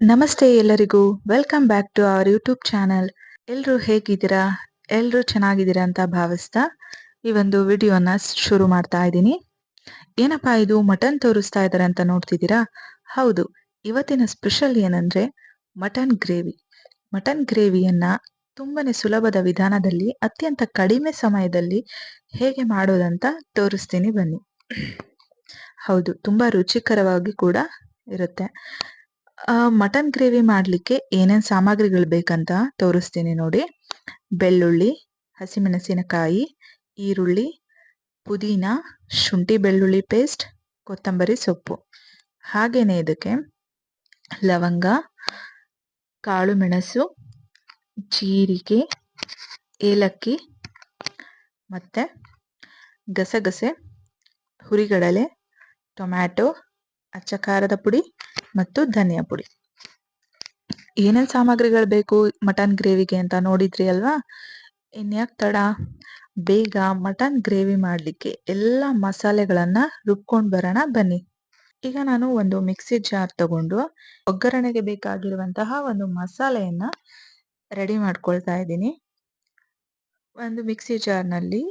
ನಮಸ್ತೆ ಎಲ್ಲರಿಗೂ. Welcome back to our YouTube channel ಎಲ್ಲರೂ ಹೇಗಿದ್ದೀರಾ? ಎಲ್ಲರೂ ಚೆನ್ನಾಗಿದ್ದೀರಾ ಅಂತ ಭಾವಿಸ್ತಾ ಈ ಒಂದು ವಿಡಿಯೋನ ಶುರು ಮಾಡ್ತಾ ಇದ್ದೀನಿ. ಏನಪ್ಪಾ ಇದು? ಮಟನ್ ತೋರಿಸ್ತಾ ಇದ್ದಾರೆ ಅಂತ ನೋಡ್ತಿದ್ದೀರಾ? ಹೌದು. ಇವತ್ತಿನ ಸ್ಪೆಷಲ್ ಏನಂದ್ರೆ ಮಟನ್ ಗ್ರೇವಿ. ಮಟನ್ ಗ್ರೇವಿಯನ್ನ ತುಂಬಾನೇ ಸುಲಭದ ವಿಧಾನದಲ್ಲಿ, ಅತ್ಯಂತ ಕಡಿಮೆ ಸಮಯದಲ್ಲಿ ಹೇಗೆ ಮಾಡೋದಂತ ತೋರಿಸ್ತೀನಿ ಬನ್ನಿ. ಹೌದು, ತುಂಬಾ ರುಚಿಕರವಾಗಿ ಕೂಡ ಇರುತ್ತೆ. ಮಟನ್ ಗ್ರೇವಿ ಮಾಡಲಿಕ್ಕೆ ಏನೇನು ಸಾಮಗ್ರಿಗಳು ಬೇಕಂತ ತೋರಿಸ್ತೀನಿ ನೋಡಿ. ಬೆಳ್ಳುಳ್ಳಿ, ಹಸಿಮೆಣಸಿನಕಾಯಿ, ಈರುಳ್ಳಿ, ಪುದೀನ, ಶುಂಠಿ ಬೆಳ್ಳುಳ್ಳಿ ಪೇಸ್ಟ್, ಕೊತ್ತಂಬರಿ ಸೊಪ್ಪು. ಹಾಗೇನೆ ಇದಕ್ಕೆ ಲವಂಗ, ಕಾಳು ಮೆಣಸು, ಜೀರಿಗೆ, ಏಲಕ್ಕಿ ಮತ್ತೆ ಗಸಗಸೆ, ಹುರಿಗಡಲೆ, ಟೊಮ್ಯಾಟೊ ಅಚ್ಚ ಖಾರದ ಪುಡಿ ಮತ್ತು ಧನಿಯಾ ಪುಡಿ. ಏನೇನ್ ಸಾಮಗ್ರಿಗಳು ಬೇಕು? ಮಟನ್ ಗ್ರೇವಿಗೆ ಅಂತ ನೋಡಿದ್ರಿ ಅಲ್ವಾ? ಇನ್ಯಾಕ್ ತಡ? ಬೇಗ ಮಟನ್ ಗ್ರೇವಿ ಮಾಡ್ಲಿಕ್ಕೆ ಎಲ್ಲ ಮಸಾಲೆಗಳನ್ನ ರುಬ್ಕೊಂಡು ಬರೋಣ ಬನ್ನಿ. ಈಗ ನಾನು ಒಂದು ಮಿಕ್ಸಿ ಜಾರ್ ತಗೊಂಡು ಒಗ್ಗರಣೆಗೆ ಬೇಕಾಗಿರುವಂತಹ ಒಂದು ಮಸಾಲೆಯನ್ನ ರೆಡಿ ಮಾಡ್ಕೊಳ್ತಾ ಇದ್ದೀನಿ. ಒಂದು ಮಿಕ್ಸಿ ಜಾರ್ನಲ್ಲಿ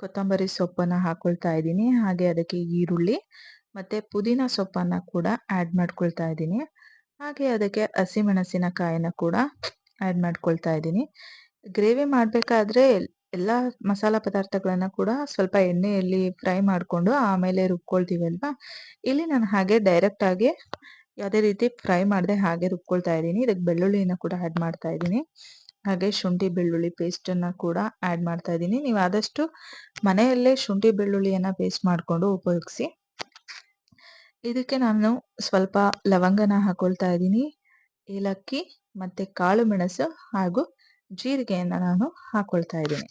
ಕೊತ್ತಂಬರಿ ಸೊಪ್ಪನ್ನ ಹಾಕೊಳ್ತಾ ಇದ್ದೀನಿ. ಹಾಗೆ ಅದಕ್ಕೆ ಈರುಳ್ಳಿ ಮತ್ತೆ ಪುದೀನ ಸೊಪ್ಪನ್ನ ಕೂಡ ಆ್ಯಡ್ ಮಾಡ್ಕೊಳ್ತಾ ಇದ್ದೀನಿ. ಹಾಗೆ ಅದಕ್ಕೆ ಹಸಿಮೆಣಸಿನಕಾಯಿನ ಕೂಡ ಆ್ಯಡ್ ಮಾಡ್ಕೊಳ್ತಾ ಇದ್ದೀನಿ. ಗ್ರೇವಿ ಮಾಡಬೇಕಾದ್ರೆ ಎಲ್ಲ ಮಸಾಲ ಪದಾರ್ಥಗಳನ್ನ ಕೂಡ ಸ್ವಲ್ಪ ಎಣ್ಣೆಯಲ್ಲಿ ಫ್ರೈ ಮಾಡಿಕೊಂಡು ಆಮೇಲೆ ರುಬ್ಕೊಳ್ತೀವಲ್ವಾ ಇಲ್ಲಿ ನಾನು ಹಾಗೆ ಡೈರೆಕ್ಟ್ ಆಗಿ ಯಾವುದೇ ರೀತಿ ಫ್ರೈ ಮಾಡದೆ ಹಾಗೆ ರುಬ್ಕೊಳ್ತಾ ಇದ್ದೀನಿ. ಇದಕ್ಕೆ ಬೆಳ್ಳುಳ್ಳಿನ ಕೂಡ ಆ್ಯಡ್ ಮಾಡ್ತಾ ಇದ್ದೀನಿ. ಹಾಗೆ ಶುಂಠಿ ಬೆಳ್ಳುಳ್ಳಿ ಪೇಸ್ಟನ್ನು ಕೂಡ ಆ್ಯಡ್ ಮಾಡ್ತಾ ಇದ್ದೀನಿ. ನೀವು ಆದಷ್ಟು ಮನೆಯಲ್ಲೇ ಶುಂಠಿ ಬೆಳ್ಳುಳ್ಳಿಯನ್ನ ಪೇಸ್ಟ್ ಮಾಡಿಕೊಂಡು ಉಪಯೋಗಿಸಿ. ಇದಕ್ಕೆ ನಾನು ಸ್ವಲ್ಪ ಲವಂಗನ ಹಾಕೊಳ್ತಾ ಇದ್ದೀನಿ. ಏಲಕ್ಕಿ, ಮತ್ತೆ ಕಾಳು ಮೆಣಸು ಹಾಗೂ ಜೀರಿಗೆಯನ್ನು ನಾನು ಹಾಕೊಳ್ತಾ ಇದ್ದೀನಿ.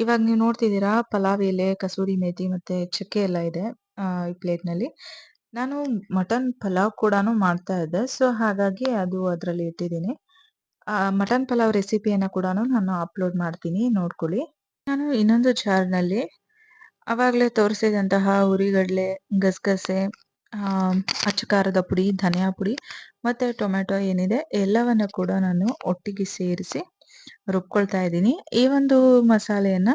ಇವಾಗ ನೀವು ನೋಡ್ತಿದ್ದೀರಾ, ಪಲಾವ್ ಎಲೆ, ಕಸೂರಿ ಮೇಥಿ ಮತ್ತೆ ಚಕ್ಕೆ ಎಲ್ಲ ಇದೆ ಈ ಪ್ಲೇಟ್ನಲ್ಲಿ. ನಾನು ಮಟನ್ ಪಲಾವ್ ಕೂಡ ಮಾಡ್ತಾ ಇದ್ದೆ. ಸೊ, ಹಾಗಾಗಿ ಅದು ಅದರಲ್ಲಿ ಇಟ್ಟಿದ್ದೀನಿ. ಮಟನ್ ಪಲಾವ್ ರೆಸಿಪಿಯನ್ನ ಕೂಡ ನಾನು ಅಪ್ಲೋಡ್ ಮಾಡ್ತೀನಿ, ನೋಡ್ಕೊಳ್ಳಿ. ನಾನು ಇನ್ನೊಂದು ಜಾರ್ನಲ್ಲಿ ಅವಾಗಲೇ ತೋರಿಸಿದಂತಹ ಹುರಿಗಡಲೆ ಗಸಗಸೆ ಅಚ್ಚ ಖಾರದ ಪುಡಿ, ಧನಿಯಾ ಪುಡಿ ಮತ್ತೆ ಟೊಮೆಟೊ ಏನಿದೆ ಎಲ್ಲವನ್ನ ಕೂಡ ನಾನು ಒಟ್ಟಿಗೆ ಸೇರಿಸಿ ರುಬ್ಕೊಳ್ತಾ ಇದ್ದೀನಿ. ಈ ಒಂದು ಮಸಾಲೆಯನ್ನ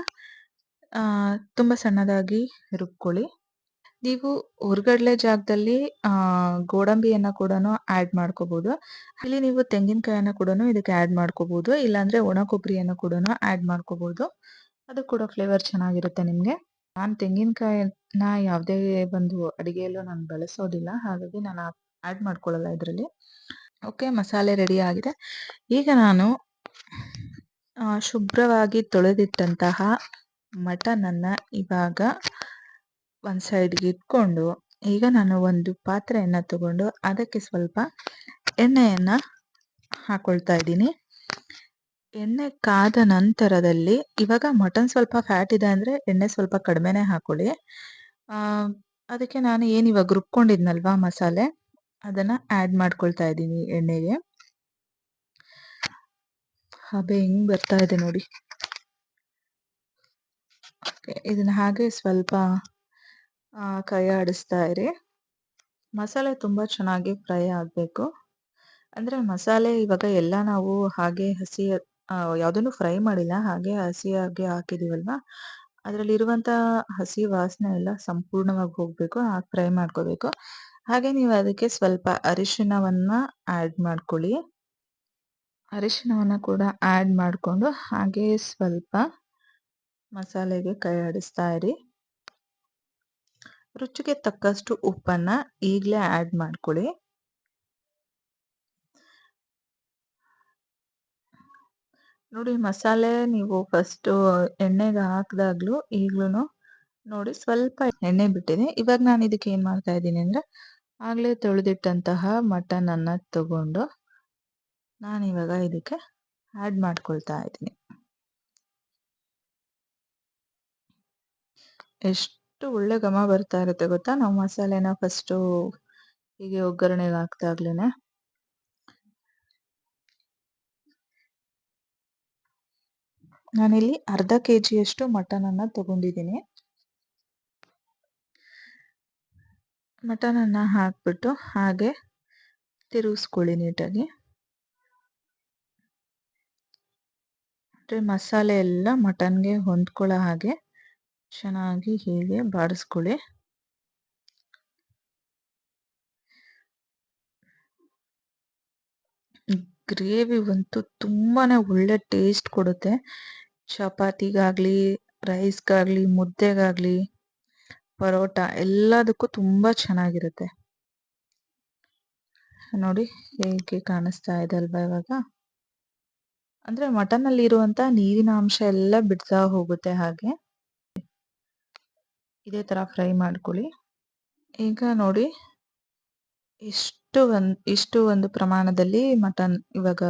ತುಂಬ ಸಣ್ಣದಾಗಿ ರುಬ್ಕೊಳ್ಳಿ. ನೀವು ಹುರ್ಗಡ್ಲೆ ಜಾಗದಲ್ಲಿ ಗೋಡಂಬಿಯನ್ನು ಕೂಡ ಆಡ್ ಮಾಡ್ಕೋಬಹುದು ಇಲ್ಲಿ ನೀವು ತೆಂಗಿನಕಾಯನ್ನ ಕೂಡ ಇದಕ್ಕೆ ಆಡ್ ಮಾಡ್ಕೋಬೋದು. ಇಲ್ಲಾಂದ್ರೆ ಒಣ ಕೊಬ್ಬರಿಯನ್ನು ಕೂಡ ಆಡ್ ಮಾಡ್ಕೋಬೋದು. ಅದು ಕೂಡ ಫ್ಲೇವರ್ ಚೆನ್ನಾಗಿರುತ್ತೆ ನಿಮ್ಗೆ. ನಾನು ತೆಂಗಿನಕಾಯನ್ನ ಯಾವುದೇ ಒಂದು ಅಡುಗೆಯಲ್ಲೂ ನಾನು ಬಳಸೋದಿಲ್ಲ. ಹಾಗಾಗಿ ನಾನು ಆಡ್ ಮಾಡ್ಕೊಳ್ಳಲ್ಲ ಇದರಲ್ಲಿ. ಓಕೆ ಮಸಾಲೆ ರೆಡಿ ಆಗಿದೆ. ಈಗ ನಾನು ಶುಭ್ರವಾಗಿ ತೊಳೆದಿಟ್ಟಂತಹ ಮಟನ್ ಅನ್ನ ಇವಾಗ ಒಂದ್ ಸೈಡ್ಗೆ ಇಟ್ಕೊಂಡು, ಈಗ ನಾನು ಒಂದು ಪಾತ್ರೆಯನ್ನ ತಗೊಂಡು ಅದಕ್ಕೆ ಸ್ವಲ್ಪ ಎಣ್ಣೆಯನ್ನ ಹಾಕೊಳ್ತಾ ಇದ್ದೀನಿ. ಎಣ್ಣೆ ಕಾದ ನಂತರದಲ್ಲಿ ಇವಾಗ ಮಟನ್ ಸ್ವಲ್ಪ ಫ್ಯಾಟ್ ಇದೆ ಅಂದ್ರೆ ಎಣ್ಣೆ ಸ್ವಲ್ಪ ಕಡಿಮೆನೆ ಹಾಕೊಳ್ಳಿ. ಅದಕ್ಕೆ ನಾನು ಏನು ಇವಾಗ ರುಬ್ಕೊಂಡಿದ್ನಲ್ವಾ ಮಸಾಲೆ, ಅದನ್ನ ಆಡ್ ಮಾಡ್ಕೊಳ್ತಾ ಇದ್ದೀನಿ ಎಣ್ಣೆಗೆ. ಹಬೆ ಹೆಂಗೆ ಬರ್ತಾ ಇದೆ ನೋಡಿ. ಇದನ್ನ ಹಾಗೆ ಸ್ವಲ್ಪ ಕೈ ಆಡಿಸ್ತಾ ಇರಿ. ಮಸಾಲೆ ತುಂಬಾ ಚೆನ್ನಾಗಿ ಫ್ರೈ ಆಗಬೇಕು. ಅಂದ್ರೆ ಮಸಾಲೆ ಇವಾಗ ಎಲ್ಲ ನಾವು ಹಾಗೆ ಹಸಿ ಆ, ಯಾವ್ದನ್ನು ಫ್ರೈ ಮಾಡಿಲ್ಲ ಹಾಗೆ ಹಸಿಯಾಗಿ ಹಾಕಿದೀವಲ್ವಾ? ಅದ್ರಲ್ಲಿ ಇರುವಂತ ಹಸಿ ವಾಸನೆ ಎಲ್ಲ ಸಂಪೂರ್ಣವಾಗಿ ಹೋಗ್ಬೇಕು ಹಾಗೆ ಫ್ರೈ ಮಾಡ್ಕೋಬೇಕು. ಹಾಗೆ ನೀವು ಅದಕ್ಕೆ ಸ್ವಲ್ಪ ಅರಿಶಿಣವನ್ನ ಆಡ್ ಮಾಡ್ಕೊಳ್ಳಿ. ಅರಿಶಿಣವನ್ನ ಕೂಡ ಆಡ್ ಮಾಡ್ಕೊಂಡು ಹಾಗೆ ಸ್ವಲ್ಪ ಮಸಾಲೆಗೆ ಕೈ ಆಡಿಸ್ತಾ ಇರಿ. ರುಚಿಗೆ ತಕ್ಕಷ್ಟು ಉಪ್ಪನ್ನ ಈಗಲೇ ಆಡ್ ಮಾಡ್ಕೊಳ್ಳಿ. ನೋಡಿ ಮಸಾಲೆ ನೀವು ಫಸ್ಟ್ ಎಣ್ಣೆಗೆ ಹಾಕಿದಾಗ್ಲೂ ಈಗ್ಲೂ ನೋಡಿ ಸ್ವಲ್ಪ ಎಣ್ಣೆ ಬಿಟ್ಟಿದೆ. ಇವಾಗ ನಾನು ಇದಕ್ಕೆ ಏನ್ ಮಾಡ್ತಾ ಇದ್ದೀನಿ ಅಂದ್ರೆ ಆಗ್ಲೇ ತೊಳೆದಿಟ್ಟಂತಹ ಮಟನ್ ಅನ್ನ ತಗೊಂಡು ನಾನು ಇವಾಗ ಇದಕ್ಕೆ ಆಡ್ ಮಾಡ್ಕೊಳ್ತಾ ಇದ್ದೀನಿ. ಎಷ್ಟು ಒಳ್ಳೆ ಘಮ ಬರ್ತಾ ಇರುತ್ತೆ ಗೊತ್ತಾ? ನಾವು ಮಸಾಲೆನ ಫಸ್ಟು ಹೀಗೆ ಒಗ್ಗರಣೆಗೆ ಹಾಕ್ದಾಗ್ಲೇನೆ. ನಾನಿಲ್ಲಿ ಅರ್ಧ ಕೆ ಜಿಯಷ್ಟು ಮಟನ್ ಅನ್ನ ತಗೊಂಡಿದ್ದೀನಿ. ಮಟನ್ ಅನ್ನ ಹಾಕ್ಬಿಟ್ಟು ಹಾಗೆ ತಿರುಗಿಸ್ಕೊಳ್ಳಿ ನೀಟಾಗಿ. ಮಸಾಲೆ ಎಲ್ಲ ಮಟನ್ಗೆ ಹೊಂದ್ಕೊಳ್ಳೋ ಹಾಗೆ ಚೆನ್ನಾಗಿ ಹೀಗೆ ಬಾಡಿಸ್ಕೊಳ್ಳಿ. ಗ್ರೇವಿ ಅಂತೂ ತುಂಬಾನೇ ಒಳ್ಳೆ ಟೇಸ್ಟ್ ಕೊಡುತ್ತೆ. ಚಪಾತಿಗಾಗ್ಲಿ, ರೈಸ್ಗಾಗ್ಲಿ, ಮುದ್ದೆಗಾಗ್ಲಿ, ಪರೋಟ ಎಲ್ಲದಕ್ಕೂ ತುಂಬಾ ಚೆನ್ನಾಗಿರುತ್ತೆ. ನೋಡಿ ಹೇಗೆ ಕಾಣಿಸ್ತಾ ಇದೆ ಅಲ್ವಾ ಇವಾಗ? ಅಂದ್ರೆ ಮಟನ್ ಅಲ್ಲಿ ಇರುವಂತ ನೀರಿನ ಅಂಶ ಎಲ್ಲ ಬಿಡ್ತಾ ಹೋಗುತ್ತೆ ಹಾಗೆ. ಇದೇ ತರ ಫ್ರೈ ಮಾಡ್ಕೊಳ್ಳಿ. ಈಗ ನೋಡಿ ಇಷ್ಟು ಒಂದ್, ಇಷ್ಟು ಒಂದು ಪ್ರಮಾಣದಲ್ಲಿ ಮಟನ್ ಇವಾಗ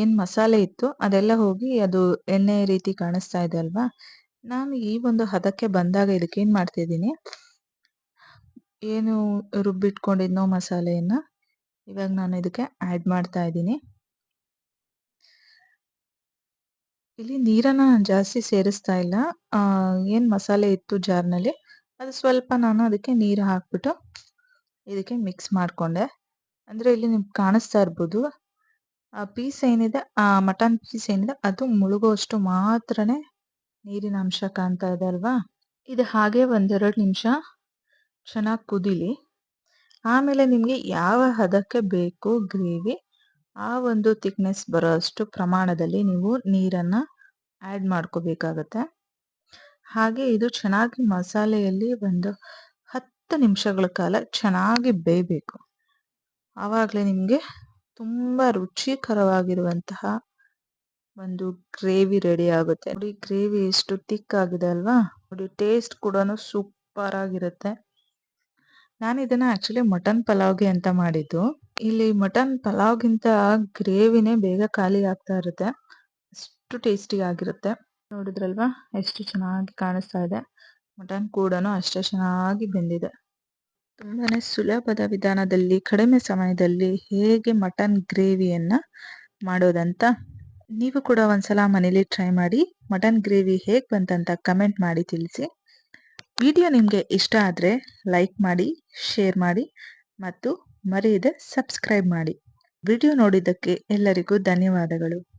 ಏನ್ ಮಸಾಲೆ ಇತ್ತು, ಅದೆಲ್ಲ ಹೋಗಿ ಅದು ಎಣ್ಣೆ ರೀತಿ ಕಾಣಿಸ್ತಾ ಇದೆ ಅಲ್ವಾ? ನಾನು ಈ ಒಂದು ಹದಕ್ಕೆ ಬಂದಾಗ ಇದಕ್ಕೆ ಏನ್ ಮಾಡ್ತಿದ್ದೀನಿ ಏನು ರುಬ್ಬಿಟ್ಕೊಂಡಿದ್ನೋ ಮಸಾಲೆಯನ್ನ, ಇವಾಗ ನಾನು ಇದಕ್ಕೆ ಆಡ್ ಮಾಡ್ತಾ ಇದ್ದೀನಿ. ಇಲ್ಲಿ ನೀರನ್ನ ಜಾಸ್ತಿ ಸೇರಿಸ್ತಾ ಇಲ್ಲ. ಆ, ಏನ್ ಮಸಾಲೆ ಇತ್ತು ಜಾರ್ನಲ್ಲಿ, ಅದು ಸ್ವಲ್ಪ ನಾನು ಅದಕ್ಕೆ ನೀರು ಹಾಕ್ಬಿಟ್ಟು ಇದಕ್ಕೆ ಮಿಕ್ಸ್ ಮಾಡ್ಕೊಂಡೆ. ಅಂದ್ರೆ ಇಲ್ಲಿ ನಿಮ್ಗೆ ಕಾಣಿಸ್ತಾ ಇರ್ಬೋದು, ಆ ಪೀಸ್ ಏನಿದೆ, ಆ ಮಟನ್ ಪೀಸ್ ಏನಿದೆ, ಅದು ಮುಳುಗುವಷ್ಟು ಮಾತ್ರನೇ ನೀರಿನ ಅಂಶ ಕಾಣ್ತಾ ಇದೆ ಅಲ್ವಾ? ಇದು ಹಾಗೆ ಒಂದೆರಡು ನಿಮಿಷ ಚೆನ್ನಾಗಿ ಕುದಿಲಿ. ಆಮೇಲೆ ನಿಮಗೆ ಯಾವ ಹದಕ್ಕೆ ಬೇಕು ಗ್ರೇವಿ ಆ ಒಂದು ಥಿಕ್ನೆಸ್ ಬರೋಷ್ಟು ಪ್ರಮಾಣದಲ್ಲಿ ನೀವು ನೀರನ್ನು ಆ್ಯಡ್ ಮಾಡ್ಕೋಬೇಕಾಗತ್ತೆ. ಹಾಗೆ ಇದು ಚೆನ್ನಾಗಿ ಮಸಾಲೆಯಲ್ಲಿ ಒಂದು ಹತ್ತು ನಿಮಿಷಗಳ ಕಾಲ ಚೆನ್ನಾಗಿ ಬೇಯಬೇಕು. ಆವಾಗಲೇ ನಿಮಗೆ ತುಂಬ ರುಚಿಕರವಾಗಿರುವಂತಹ ಒಂದು ಗ್ರೇವಿ ರೆಡಿ ಆಗುತ್ತೆ. ನೋಡಿ, ಗ್ರೇವಿ ಎಷ್ಟು ತಿಕ್ ಆಗಿದೆ ಅಲ್ವಾ? ನೋಡಿ, ಟೇಸ್ಟ್ ಕೂಡ ಸೂಪರ್ ಆಗಿರುತ್ತೆ. ನಾನು ಇದನ್ನ ಆಕ್ಚುಲಿ ಮಟನ್ ಪಲಾವ್ಗೆ ಅಂತ ಮಾಡಿದ್ದು. ಇಲ್ಲಿ ಮಟನ್ ಪಲಾವ್ಗಿಂತ ಗ್ರೇವಿನೇ ಬೇಗ ಖಾಲಿ ಆಗ್ತಾ ಇರುತ್ತೆ. ಅಷ್ಟು ಟೇಸ್ಟಿ ಆಗಿರುತ್ತೆ. ನೋಡಿದ್ರಲ್ವಾ? ಎಷ್ಟು ಚೆನ್ನಾಗಿ ಕಾಣಿಸ್ತಾ ಇದೆ. ಮಟನ್ ಕೂಡ ಅಷ್ಟೇ ಚೆನ್ನಾಗಿ ಬೆಂದಿದೆ. ತುಂಬಾನೇ ಸುಲಭದ ವಿಧಾನದಲ್ಲಿ, ಕಡಿಮೆ ಸಮಯದಲ್ಲಿ ಹೇಗೆ ಮಟನ್ ಗ್ರೇವಿಯನ್ನ ಮಾಡೋದಂತ ನೀವು ಕೂಡ ಒಂದ್ಸಲ ಮನೇಲಿ ಟ್ರೈ ಮಾಡಿ. ಮಟನ್ ಗ್ರೇವಿ ಹೇಗೆ ಬಂತಂತ ಕಮೆಂಟ್ ಮಾಡಿ ತಿಳಿಸಿ. ವಿಡಿಯೋ ನಿಮಗೆ ಇಷ್ಟ ಆದರೆ ಲೈಕ್ ಮಾಡಿ, ಶೇರ್ ಮಾಡಿ ಮತ್ತು ಮರೆಯದೆ ಸಬ್ಸ್ಕ್ರೈಬ್ ಮಾಡಿ. ವಿಡಿಯೋ ನೋಡಿದ್ದಕ್ಕೆ ಎಲ್ಲರಿಗೂ ಧನ್ಯವಾದಗಳು.